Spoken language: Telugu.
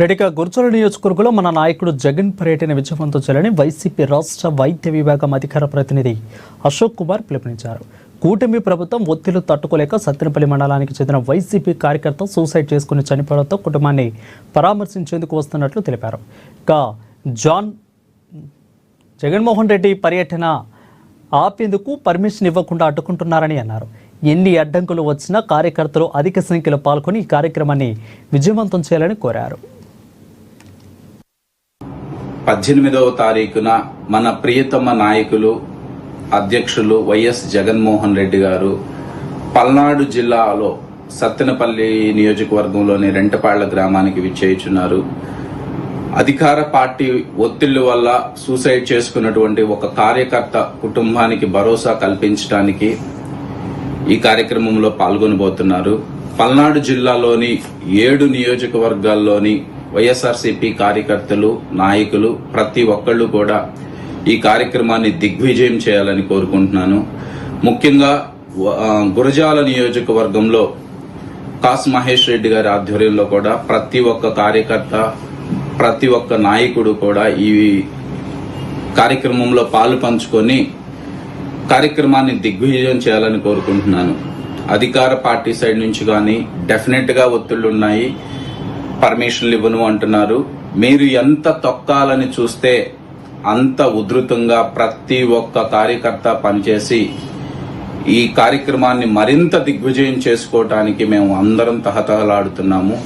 రెడిక గుర్చోల నియోజకవర్గంలో మన నాయకుడు జగన్ పర్యటన విజయవంతం చేయాలని వైసీపీ రాష్ట్ర వైద్య విభాగం అధికార ప్రతినిధి అశోక్ కుమార్ పిలుపునిచ్చారు. కూటమి ప్రభుత్వం ఒత్తిళ్ళు తట్టుకోలేక సత్తెనపల్లి మండలానికి చెందిన వైసీపీ కార్యకర్త సూసైడ్ చేసుకుని చనిపోవడంతో కుటుంబాన్ని పరామర్శించేందుకు వస్తున్నట్లు తెలిపారు. ఇక జాన్ జగన్మోహన్ రెడ్డి పర్యటన ఆపేందుకు పర్మిషన్ ఇవ్వకుండా అడ్డుకుంటున్నారని అన్నారు. ఎన్ని అడ్డంకులు వచ్చినా కార్యకర్తలు అధిక సంఖ్యలో పాల్గొని ఈ కార్యక్రమాన్ని విజయవంతం చేయాలని కోరారు. పద్దెనిమిదవ తారీఖున మన ప్రియతమ నాయకులు అధ్యక్షులు వైఎస్ జగన్మోహన్ రెడ్డి గారు పల్నాడు జిల్లాలో సత్తెనపల్లి నియోజకవర్గంలోని రెంటపాళ్ళ గ్రామానికి విచ్చేయుచున్నారు. అధికార పార్టీ ఒత్తిళ్ళ వల్ల సూసైడ్ చేసుకున్నటువంటి ఒక కార్యకర్త కుటుంబానికి భరోసా కల్పించడానికి ఈ కార్యక్రమంలో పాల్గొనబోతున్నారు. పల్నాడు జిల్లాలోని ఏడు నియోజకవర్గాల్లోని వైఎస్ఆర్సీపీ కార్యకర్తలు నాయకులు ప్రతి ఒక్కళ్ళు కూడా ఈ కార్యక్రమాన్ని దిగ్విజయం చేయాలని కోరుకుంటున్నాను. ముఖ్యంగా గురజాల నియోజకవర్గంలో కాస్ మహేష్ రెడ్డి గారి ఆధ్వర్యంలో కూడా ప్రతి ఒక్క కార్యకర్త ప్రతి ఒక్క నాయకుడు కూడా ఈ కార్యక్రమంలో పాలు పంచుకొని కార్యక్రమాన్ని దిగ్విజయం చేయాలని కోరుకుంటున్నాను. అధికార పార్టీ సైడ్ నుంచి కానీ డెఫినెట్గా ఒత్తిళ్ళు ఉన్నాయి పర్మిషన్లు ఇవ్వను అంటున్నారు. మీరు ఎంత తొక్కాలని చూస్తే అంత ఉధృతంగా ప్రతి ఒక్క కార్యకర్త పనిచేసి ఈ కార్యక్రమాన్ని మరింత దిగ్విజయం చేసుకోవటానికి మేము అందరం తహతహలాడుతున్నాము.